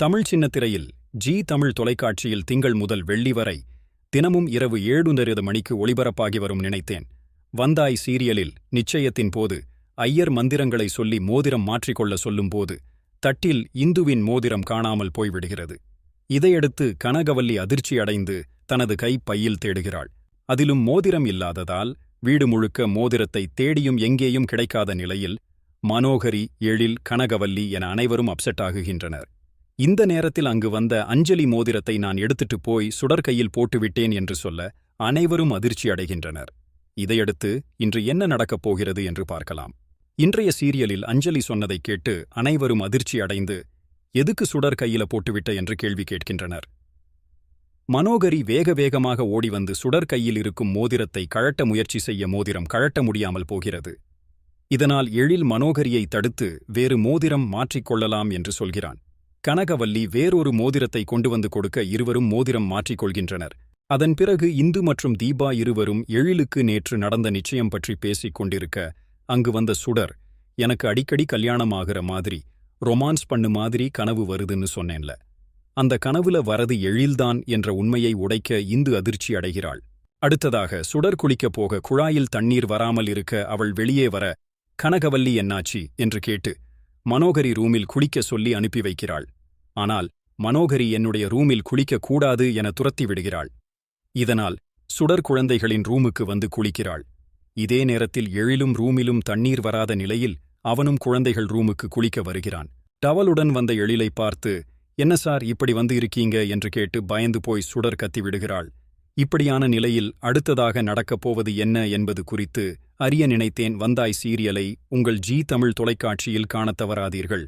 Tamil சின்னத்திரையில் G Tamil தொலைக்காட்சியில் திங்கள் முதல் வெள்ளி வரை தினமும் இரவு ஏழுந்தருது மணிக்கு ஒளிபரப்பாகி வரும் நினைத்தேன். வந்தாய் சீரியலில் நிச்சயத்தின் போது ஐயர் மந்திரங்களை சொல்லி மோதிரம் மாற்றிக்கொள்ள சொல்லும்போது தட்டில் இந்துவின் மோதிரம் காணாமல் போய்விடுகிறது. இதையடுத்து கனகவல்லி அதிர்ச்சி அடைந்து தனது கை பையில் தேடுகிறாள். அதிலும் மோதிரம் இல்லாததால் வீடு முழுக்க மோதிரத்தை தேடியும் எங்கேயும் கிடைக்காத நிலையில் மனோகரி எழில் கனகவல்லி என அனைவரும் அப்செட் ஆகுகின்றனர். இந்த நேரத்தில் அங்கு வந்த அஞ்சலி மோதிரத்தை நான் எடுத்துட்டு போய் சுடற்கையில் போட்டுவிட்டேன் என்று சொல்ல அனைவரும் அதிர்ச்சி அடைகின்றனர். இதையடுத்து இன்று என்ன நடக்கப் போகிறது என்று பார்க்கலாம். இன்றைய சீரியலில் அஞ்சலி சொன்னதைக் கேட்டு அனைவரும் அதிர்ச்சி அடைந்து எதுக்கு சுடர் கையில போட்டுவிட்ட? என்று கேள்வி கேட்கின்றனர். மனோகரி வேக வேகமாக ஓடி வந்து சுடர் கையில் இருக்கும் மோதிரத்தை கழட்ட முயற்சி செய்ய மோதிரம் கழட்ட முடியாமல் போகிறது. இதனால் எழில் மனோகரியை தடுத்து வேறு மோதிரம் மாற்றிக்கொள்ளலாம் என்று சொல்கிறான். கனகவல்லி வேறொரு மோதிரத்தை கொண்டு வந்து கொடுக்க இருவரும் மோதிரம் மாற்றிக்கொள்கின்றனர் அதன் பிறகு இந்து மற்றும் தீபா இருவரும் எழிலுக்கு நேற்று நடந்த நிச்சயம் பற்றி பேசிக் கொண்டிருக்க அங்கு வந்த சுடர் எனக்கு அடிக்கடி கல்யாணம் ஆகிற மாதிரி ரொமான்ஸ் பண்ணு மாதிரி கனவு வருதுன்னு சொன்னேன்ல. அந்த கனவுல வரது எழில்தான் என்ற உண்மையை உடைக்க இந்து அதிர்ச்சி அடைகிறாள். அடுத்ததாக சுடர் குளிக்கப் போக குழாயில் தண்ணீர் வராமல் இருக்க அவள் வெளியே வர கனகவல்லி என்னாச்சி? என்று கேட்டு மனோகரி ரூமில் குளிக்க சொல்லி அனுப்பி வைக்கிறாள். ஆனால் மனோகரி என்னுடைய ரூமில் குளிக்கக் கூடாது என துரத்தி விடுகிறாள். இதனால் சுடர் குழந்தைகளின் ரூமுக்கு வந்து குளிக்கிறாள். இதே நேரத்தில் எழிலும் ரூமிலும் தண்ணீர் வராத நிலையில் அவனும் குழந்தைகள் ரூமுக்கு குளிக்க வருகிறான். டவலுடன் வந்த எழிலை பார்த்து என்ன சார் இப்படி வந்து இருக்கீங்க? என்று கேட்டு பயந்து போய் சுடர் கத்தி விடுகிறாள். இப்படியான நிலையில் அடுத்ததாக நடக்கப் போவது என்ன என்பது குறித்து அறிய நினைத்தேன். வந்தாய் சீரியலை உங்கள் ஜி தமிழ் தொலைக்காட்சியில் காணத் தவறாதீர்கள்.